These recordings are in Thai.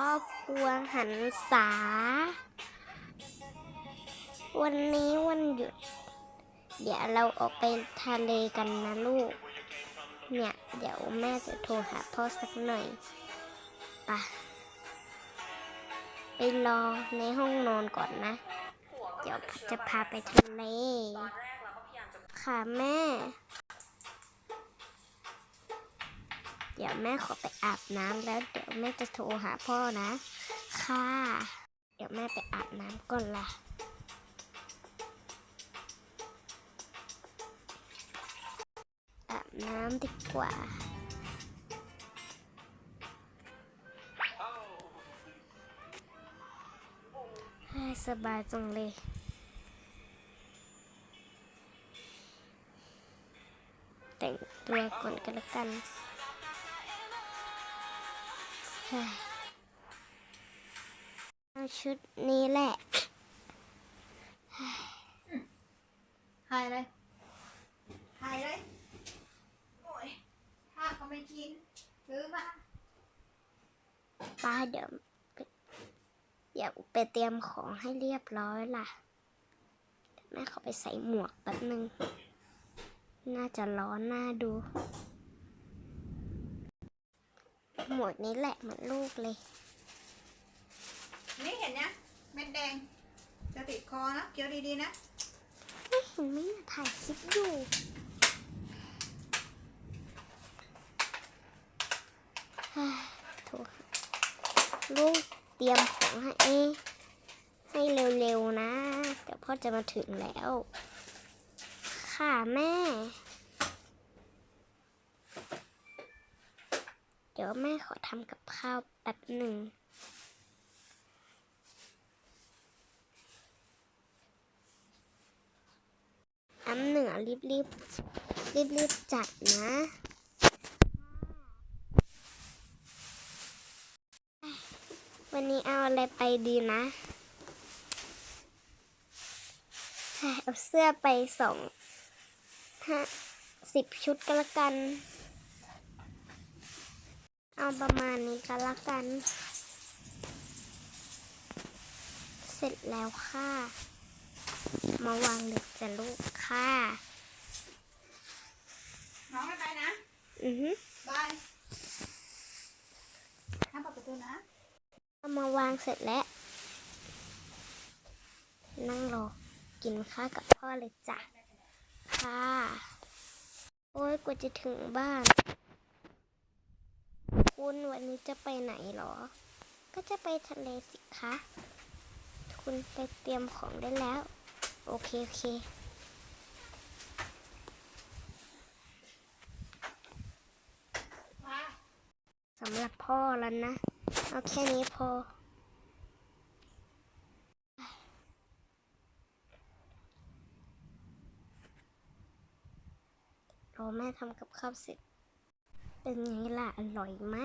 ครอบครัวหันษา วันนี้วันหยุด เดี๋ยวเราออกไปทะเลกันนะลูก เนี่ย เดี๋ยวแม่จะโทรหาพ่อสักหน่อยไปะไปรอในห้องนอนก่อนนะ เดี๋ยวจะพาไปทะเล ค่ะแม่ เดี๋ยวแม่ขอไปอาบน้ำแล้วเดี๋ยวแม่จะโทรหาพ่อนะ ค่ะ เดี๋ยวแม่ไปอาบน้ำก่อนล่ะอาบน้ำดีกว่าให้สบายจังเลยแต่งตัวก่อนกันละกัน เฮ้ยเอาชุดนี้แหละถ่ายเลยถ่ายเลย โอ้ยถ้าก็ไม่กินซื้อมาป้าเดี๋ยวไปเดี๋ยวไปเตรียมของให้เรียบร้อยล่ะ แม่ขอไปใส่หมวกแป๊บนึง น่าจะร้อนน่าดู หมวกนี้แหละเหมือนลูกเลย นี่เห็นยังเม็ดแดง จะติดคอนะเคี้ยวดีๆนะไม่เห็นไหมน่ะถ่ายคลิปอยู่เฮ้ยโถลูกเตรียมของให้ให้เร็วๆนะ เดี๋ยวพ่อจะมาถึงแล้ว ค่ะแม่ เดี๋ยวแม่ขอทำกับข้าวแป๊บหนึ่งน้ำเหนือรีบรีบรีบรีบๆจัดนะวันนี้เอาอะไรไปดีนะ เอาเสื้อไปสองห้าสิบชุดก็แล้วกัน เอาประมาณนี้ก็แล้วกัน เสร็จแล้วค่ะ มาวางเด็กจะลูกค่ะน้องไม่ไปนะ อือฮึบายห้ามเปิดประตูนะเอามาวางเสร็จแล้ว นั่งรอกินข้าวกับพ่อเลยจ้ะ ค่ะ โอ้ยกว่าจะถึงบ้าน คุณวันนี้จะไปไหนหรอ ก็จะไปทะเลสิคะ คุณไปเตรียมของได้แล้ว โอเค โอเคมาสำหรับพ่อแล้วนะ เอาแค่นี้พอรอแม่ทำกับข้าวเสร็จ เป็นไงล่ะ อร่อยไหม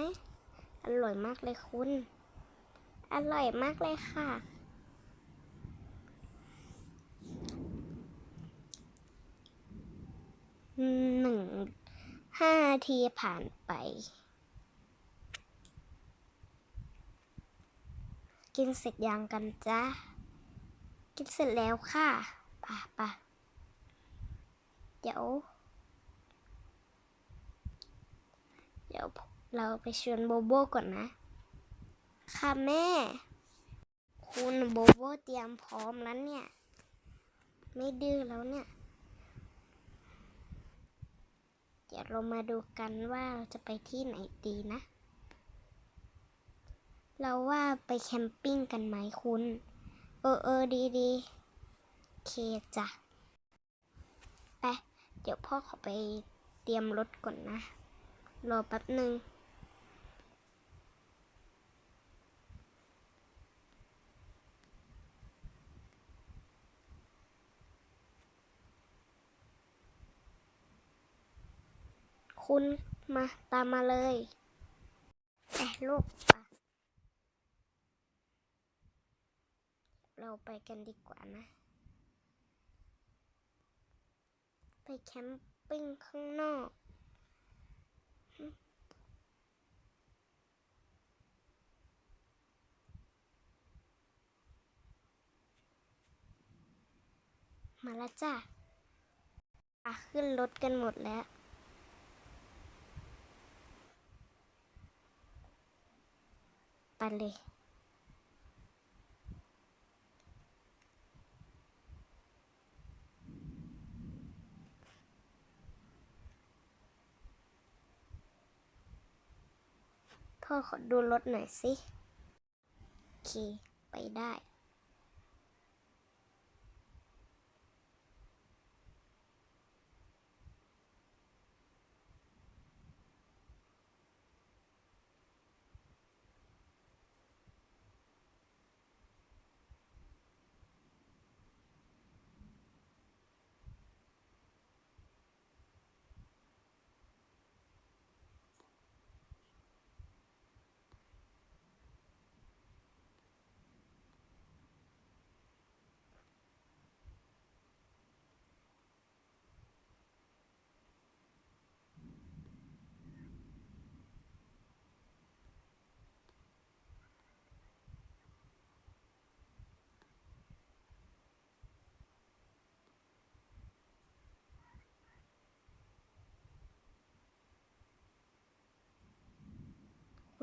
อร่อยมากเลยคุณ อร่อยมากเลยค่ะ หนึ่งห้าทีผ่านไป กินเสร็จยังกันจ้ากินเสร็จแล้วค่ะป่ะป่ะเดี๋ยว เดี๋ยวเราไปชวนโบโบก่อนนะ ค่ะแม่ คุณโบโบเตรียมพร้อมแล้วเนี่ย ไม่ดื้อแล้วเนี่ย เดี๋ยวเรามาดูกันว่าเราจะไปที่ไหนดีนะ เราว่าไปแคมปิ้งกันไหมคุณ เออเออดีดีเคจ้ะ ไป เดี๋ยวพ่อขอไปเตรียมรถก่อนนะ รอแป๊บหนึ่งคุณมาตามมาเลยแอะลูกไปเราไปกันดีกว่านะ ไปแคมปิ้งข้างนอก มาแล้วจ้ะอะขึ้นรถกันหมดแล้ว ไปเลย พ่อขอดูรถหน่อยสิ โอเค ไปได้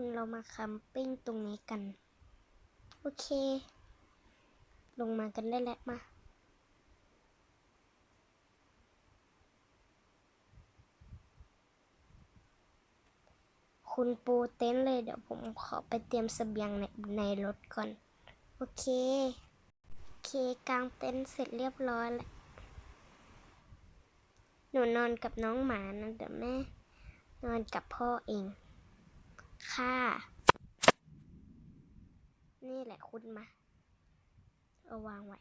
คุณเรามาแคัมปิ้งตรงนี้กัน โอเค ลงมากันได้แล้วมาคุณปูเต็นท์เลยเดี๋ยวผมขอไปเตรียมเสบียงในในรถก่อน โอเค โอเคกางเต็นท์เสร็จเรียบร้อยแล้ว หนูนอนกับน้องหมานะเดี๋ยวแม่ นอนกับพ่อเอง ค่ะ นี่แหละคุณมา เอาวางไว้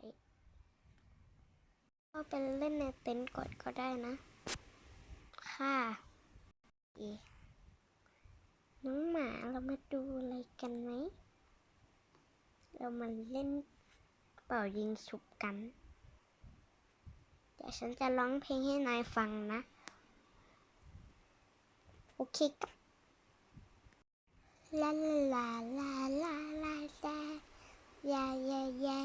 ก็เป็นเล่นในเต็นท์ก่อนก็ได้นะ ค่ะเอน้องหมาเรามาดูอะไรกันไหม เรามาเล่นเป่ายิงฉุบกัน เดี๋ยวฉันจะร้องเพลงให้นายฟังนะ โอเคครับ ลาลาลาลาลาลาลายายายา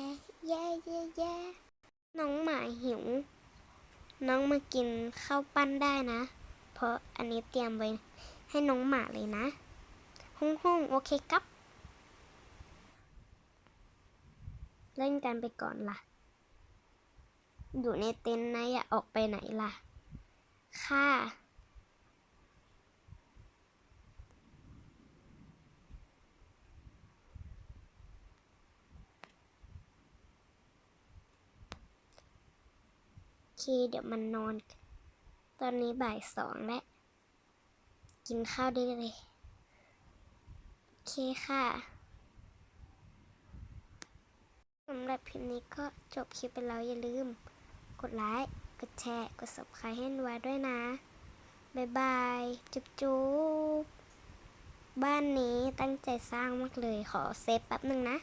ยายายาน้องหมาหิว น้องมากินข้าวปั้นได้นะ เพราะอันนี้เตรียมไว้ให้น้องหมาเลยนะห้องห้องโอเคครับ เล่นกันไปก่อนล่ะ อยู่ในเต็นท์นะอย่าออกไปไหนล่ะ ค่ะ เค เดี๋ยวมันนอน ตอนนี้บ่ายสองแล้ว กินข้าวได้เลย โอเคค่ะสำหรับคลิปนี้ก็จบคลิปไปแล้วอย่าลืม กดไลค์ กดแชร์ กด subscribe ให้นัวด้วยนะ บ๊ายบาย จุ๊บจุ๊บบ้านนี้ตั้งใจสร้างมากเลยขอเซฟแป๊บหนึ่งนะ